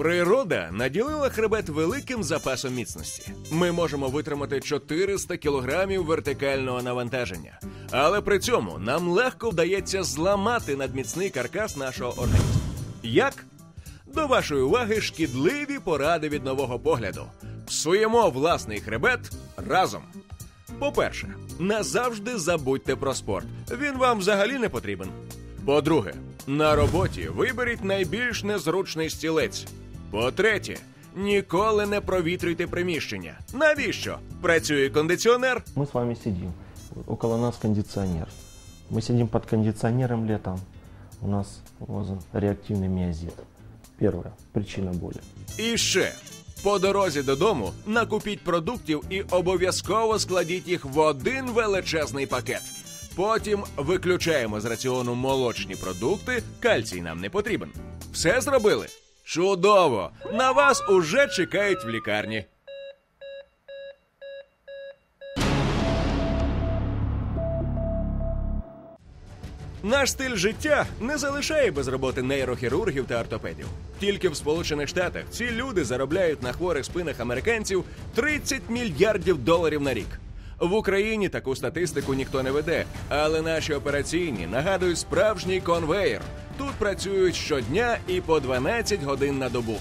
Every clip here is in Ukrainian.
Природа наділила хребет великим запасом міцності. Ми можемо витримати 400 кілограмів вертикального навантаження, але при цьому нам легко вдається зламати надміцний каркас нашого організму. Як? До вашої уваги шкідливі поради від нового погляду. Псуємо власний хребет разом. По-перше, назавжди забудьте про спорт. Він вам взагалі не потрібен. По-друге, на роботі виберіть найбільш незручний стілець. По-третє, ніколи не провітрюйте приміщення. Навіщо? Працює кондиціонер. Мы с вами сидим. Около нас кондиционер. Мы сидим под кондиционером летом. У нас возможен реактивный миозит. Первая причина боли. І ще по дорозі додому накупіть продуктів і обов'язково складіть їх в один величезний пакет. Потім виключаємо з раціону молочні продукти, кальцій нам не потрібен. Все зробили? Чудово! На вас уже чекають в лікарні. Наш стиль життя не залишає без роботи нейрохірургів та ортопедів. Тільки в Сполучених Штатах ці люди заробляють на хворих спинах американців 30 мільярдів доларів на рік. В Україні таку статистику ніхто не веде, але наші операційні нагадують справжній конвеєр. Тут працюють щодня і по 12 годин на добу.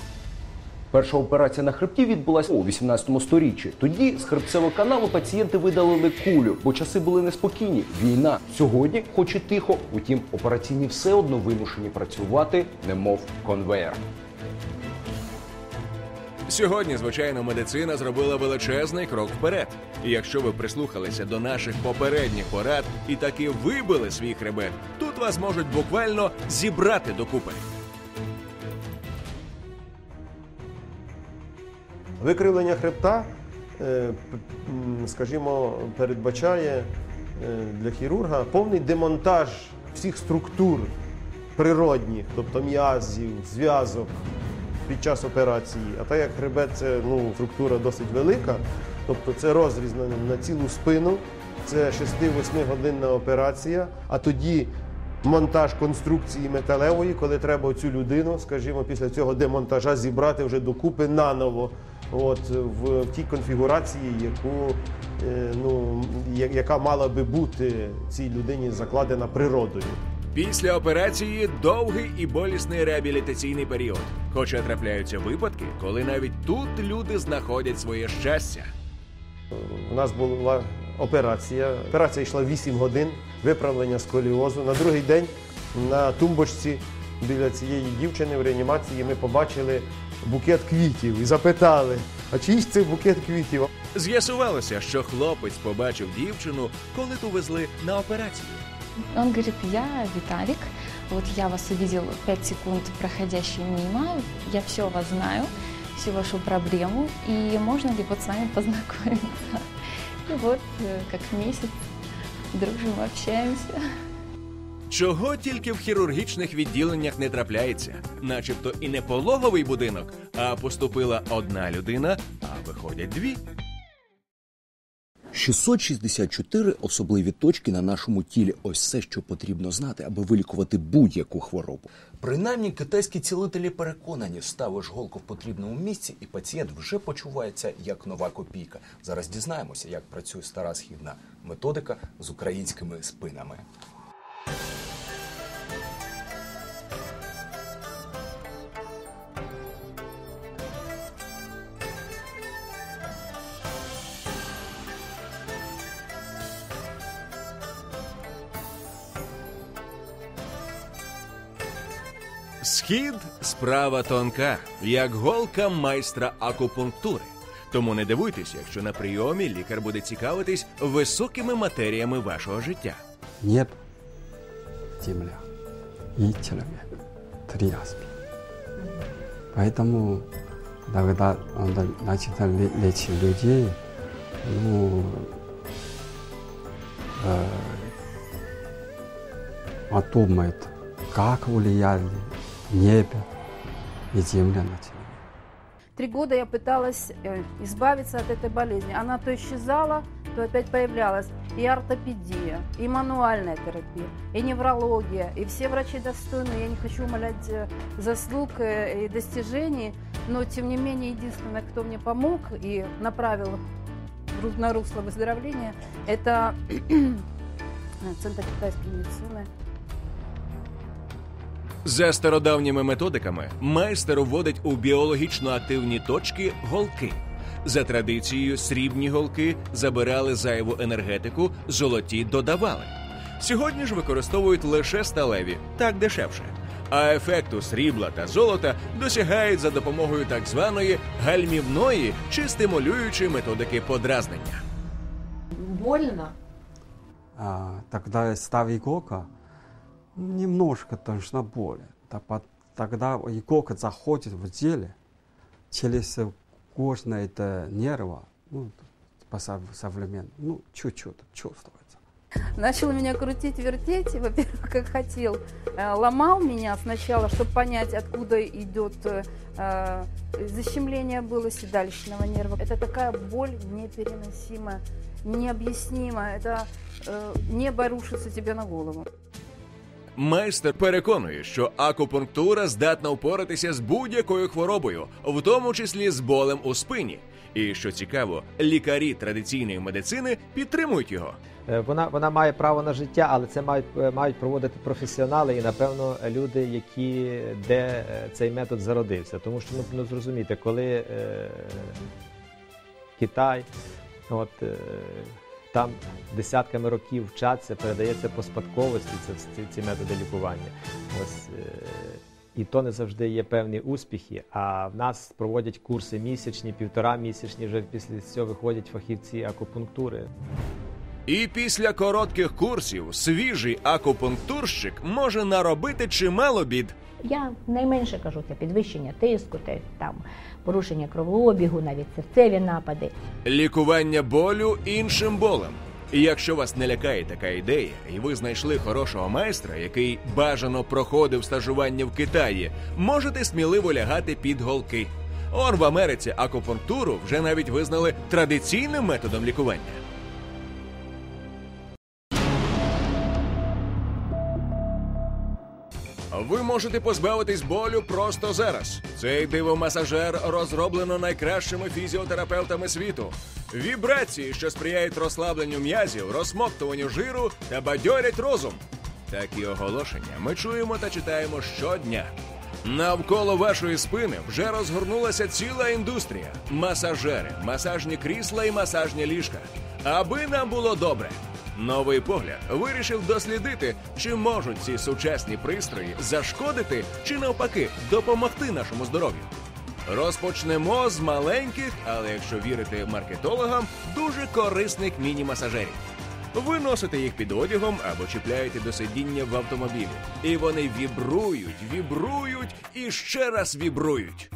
Перша операція на хребті відбулася у 18 сторіччі. Тоді з хребцевого каналу пацієнти видалили кулю, бо часи були неспокійні. Війна сьогодні, хоч і тихо, утім, операційні все одно вимушені працювати, немов конвеєр. Сьогодні, звичайно, медицина зробила величезний крок вперед. І якщо ви прислухалися до наших попередніх порад і таки вибили свій хребет, вас можуть буквально зібрати докупи. Викривлення хребта, е, скажімо, передбачає е, для хірурга повний демонтаж всіх структур природних, тобто м'язів, зв'язок під час операції. А так як хребет це ну, структура досить велика, тобто це розріз на, на цілу спину, це 6-8 годинна операція, а тоді монтаж конструкції металевої, коли треба цю людину, скажімо, після цього демонтажа зібрати вже докупи наново. От в, в тій конфігурації, яку е, ну я- яка мала би бути цій людині закладена природою. Після операції довгий і болісний реабілітаційний період. Хоча трапляються випадки, коли навіть тут люди знаходять своє щастя. У нас була операція. Операція йшла 8 годин, виправлення сколіозу. На другий день на тумбочці біля цієї дівчини в реанімації ми побачили букет квітів і запитали, а чий ж це букет квітів? З'ясувалося, що хлопець побачив дівчину, коли ту везли на операцію. Он говорит, я Виталик, вот я вас увидел 5 секунд проходящие мимо, я все о вас знаю, всю вашу проблему, и можно ли вот с вами познакомиться? И вот э, как месяц дружим, общаемся. Чого тільки в хірургічних відділеннях не трапляється, начебто і не пологовий будинок, а поступила одна людина, а виходять дві. 664 особливі точки на нашому тілі. Ось все, що потрібно знати, аби вилікувати будь-яку хворобу. Принаймні, китайські цілителі переконані, ставиш голку в потрібному місці, і пацієнт вже почувається як нова копійка. Зараз дізнаємося, як працює стара східна методика з українськими спинами. Схід справа тонка, як голка майстра акупунктури. Тому не дивуйтесь, якщо на прийомі лікар буде цікавитись високими матеріями вашого життя. небо, земля и человек. Три. Поэтому, когда он начал ле- людей, ну, э, он думает, как влияли небо и земля на человека. Три года я пыталась э, избавиться от этой болезни. Она то исчезала, то опять появлялась. И ортопедия, и мануальная терапия, и неврология. И все врачи достойны. Я не хочу умалять э, заслуг э, и достижений. Но, тем не менее, единственное, кто мне помог и направил на русло выздоровления, это Центр китайской медицины. За стародавніми методиками майстер вводить у біологічно активні точки голки. За традицією, срібні голки забирали зайву енергетику, золоті додавали. Сьогодні ж використовують лише сталеві, так дешевше. А ефекту срібла та золота досягають за допомогою так званої гальмівної чи стимулюючої методики подразнення. Больно? А, тогда ставь иголка, немножко должна боль. Тогда иголка заходит в теле через кожное это нерва, ну, по сов- современному, ну, чуть-чуть чувствуется. Начал меня крутить, вертеть, во-первых, как хотел. Э, Ломал меня сначала, чтобы понять, откуда идет э, э, защемление было седалищного нерва. Это такая боль непереносимая, необъяснимая. Это э, небо рушится тебе на голову. Майстер переконує, що акупунктура здатна впоратися з будь-якою хворобою, в тому числі з болем у спині. І що цікаво, лікарі традиційної медицини підтримують його. Е, Вона, вона має право на життя, але це мають, е, мають проводити професіонали і, напевно, люди, які де е, цей метод зародився. Тому що ну, ну зрозумійте, коли е, Китай, от, е, там десятками років вчаться, передається по спадковості ці, ці методи лікування. Ось, е, і то не завжди є певні успіхи. А в нас проводять курси місячні, півтора місячні, вже після цього виходять фахівці акупунктури. І після коротких курсів свіжий акупунктурщик може наробити чимало бід. Я найменше кажу, це підвищення тиску, те, там, порушення кровообігу, навіть серцеві напади. Лікування болю іншим болем. І якщо вас не лякає така ідея, і ви знайшли хорошого майстра, який бажано проходив стажування в Китаї, можете сміливо лягати під голки. Он в Америці акупунктуру вже навіть визнали традиційним методом лікування. Ви можете позбавитись болю просто зараз. Цей дивомасажер розроблено найкращими фізіотерапевтами світу. Вібрації, що сприяють розслабленню м'язів, розсмоктуванню жиру та бадьорять розум. Такі оголошення ми чуємо та читаємо щодня. Навколо вашої спини вже розгорнулася ціла індустрія: масажери, масажні крісла і масажні ліжка. Аби нам було добре. Новий погляд вирішив дослідити, чи можуть ці сучасні пристрої зашкодити чи навпаки допомогти нашому здоров'ю. Розпочнемо з маленьких, але якщо вірити маркетологам, дуже корисних міні-масажерів. Ви носите їх під одягом або чіпляєте до сидіння в автомобілі. І вони вібрують, вібрують і ще раз вібрують.